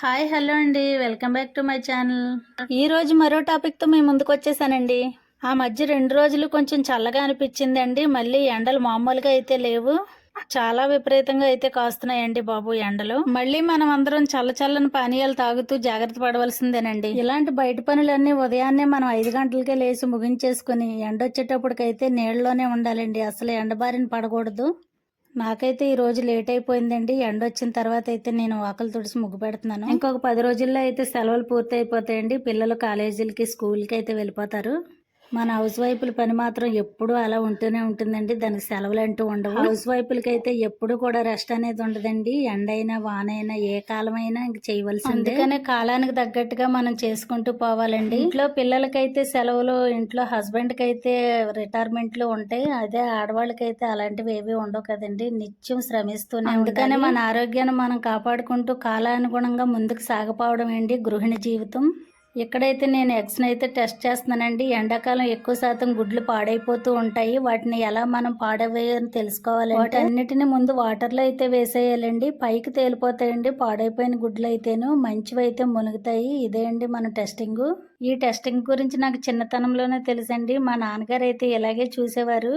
Hi hello అండి welcome back to my channel ఈ రోజు మరో టాపిక్తో మేము ముందుకు వచ్చేసానండి ఆ మధ్య రెండు రోజులు కొంచెం చల్లగా అనిపించిందండి మళ్ళీ ఎండలు మామూలుగా అయితే లేవు చాలా విపరీతంగా అయితే కాస్తున్నాయండి బాబు ఎండలు మళ్ళీ మనం అందరం చల్ల చల్లని పానీయాలు తాగుతూ జాగ్రత్త పడవలసిందేనండి ఇలాంటి బయట పనులన్నీ ఉదయాన్నే మనం ఐదు గంటలకే లేచి ముగించేసుకుని ఎండ వచ్చేటప్పటికైతే నీళ్ళలోనే ఉండాలండి అసలు ఎండబారిన పడకూడదు నాకైతే ఈ రోజు లేట్ అయిపోయిందండి ఎండ వచ్చిన తర్వాత అయితే నేను ఆకలి తుడిసి ముగ్గు పెడుతున్నాను ఇంకొక పది రోజుల్లో అయితే సెలవులు పూర్తి అయిపోతాయండి పిల్లలు కాలేజీలకి స్కూల్కి అయితే వెళ్ళిపోతారు మన హౌస్ వైఫ్ల పని మాత్రం ఎప్పుడూ అలా ఉంటూనే ఉంటుందండి దానికి సెలవులు అంటూ ఉండవు హౌస్ వైఫ్లకి అయితే ఎప్పుడు కూడా రెస్ట్ అనేది ఉండదండి ఎండైనా వానైనా ఏ కాలమైనా ఇంక చేయవలసింది అందుకనే కాలానికి తగ్గట్టుగా మనం చేసుకుంటూ పోవాలండి ఇంట్లో పిల్లలకైతే సెలవులు ఇంట్లో హస్బెండ్కి అయితే రిటైర్మెంట్లు ఉంటాయి అదే ఆడవాళ్ళకైతే అలాంటివి ఏవి ఉండవు కదండి నిత్యం శ్రమిస్తూనే అందుకనే మన ఆరోగ్యాన్ని మనం కాపాడుకుంటూ కాలానుగుణంగా ముందుకు సాగపోవడం అండి గృహిణి జీవితం ఇక్కడైతే నేను ఎగ్స్ని అయితే టెస్ట్ చేస్తున్నానండి ఎండాకాలం ఎక్కువ శాతం గుడ్లు పాడైపోతూ ఉంటాయి వాటిని ఎలా మనం పాడవేయని తెలుసుకోవాలి అన్నిటిని ముందు వాటర్లో అయితే వేసేయాలండి పైకి తేలిపోతాయండి పాడైపోయిన గుడ్లు అయితేను మంచివైతే మునుగుతాయి ఇదే అండి మన టెస్టింగ్ ఈ టెస్టింగ్ గురించి నాకు చిన్నతనంలోనే తెలుసండి మా నాన్నగారు అయితే ఇలాగే చూసేవారు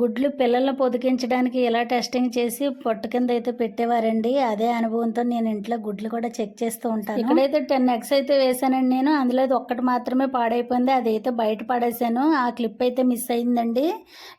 గుడ్లు పిల్లల్ని పొదికించడానికి ఇలా టెస్టింగ్ చేసి పొట్టు కింద అయితే పెట్టేవారండి అదే అనుభవంతో నేను ఇంట్లో గుడ్లు కూడా చెక్ చేస్తూ ఉంటాను ఇక్కడైతే టెన్ ఎగ్స్ అయితే వేసానండి నేను అందులో ఒక్కటి మాత్రమే పాడైపోయింది అదైతే బయట పాడేశాను ఆ క్లిప్ అయితే మిస్ అయిందండి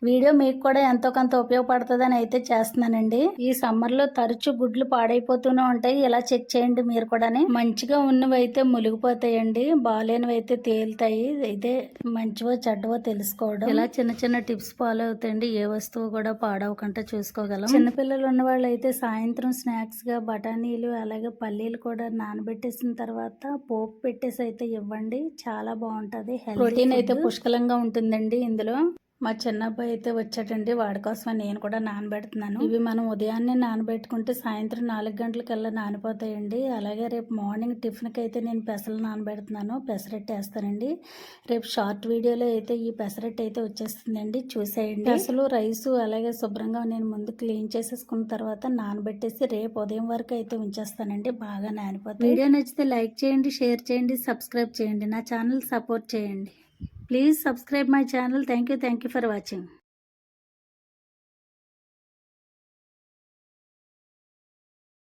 వీడియో మీకు కూడా ఎంతో కొంత ఉపయోగపడుతుందని అయితే చేస్తున్నానండి ఈ సమ్మర్లో తరచూ గుడ్లు పాడైపోతూనే ఉంటాయి ఇలా చెక్ చేయండి మీరు కూడా మంచిగా ఉన్నవి అయితే మునిగిపోతాయండి బాగాలేనివైతే అయితే తేలుతాయి అయితే మంచివో చెడ్డవో తెలుసుకోవడం ఇలా చిన్న చిన్న టిప్స్ ఫాలో అవుతాయి నుండి ఏ వస్తువు కూడా పాడవకుండా చూసుకోగలం చిన్నపిల్లలు ఉన్న వాళ్ళు అయితే సాయంత్రం స్నాక్స్గా బఠానీలు అలాగే పల్లీలు కూడా నానబెట్టేసిన తర్వాత పోపు పెట్టేసి అయితే ఇవ్వండి చాలా బాగుంటుంది ప్రోటీన్ అయితే పుష్కలంగా ఉంటుందండి ఇందులో మా చిన్నబ్బాయి అయితే వచ్చాడండి వాడి కోసమే నేను కూడా నానబెడుతున్నాను ఇవి మనం ఉదయాన్నే నానబెట్టుకుంటే సాయంత్రం నాలుగు గంటలకల్లా నానిపోతాయండి అలాగే రేపు మార్నింగ్ టిఫిన్కి అయితే నేను పెసలు నానబెడుతున్నాను పెసరట్టు వేస్తానండి రేపు షార్ట్ వీడియోలో అయితే ఈ పెసరట్టు అయితే వచ్చేస్తుందండి చూసేయండి పెసలు రైసు అలాగే శుభ్రంగా నేను ముందు క్లీన్ చేసేసుకున్న తర్వాత నానబెట్టేసి రేపు ఉదయం వరకు అయితే ఉంచేస్తానండి బాగా నానిపోతాయి వీడియో నచ్చితే లైక్ చేయండి షేర్ చేయండి సబ్స్క్రైబ్ చేయండి నా ఛానల్ సపోర్ట్ చేయండి Please subscribe my channel. Thank you for watching.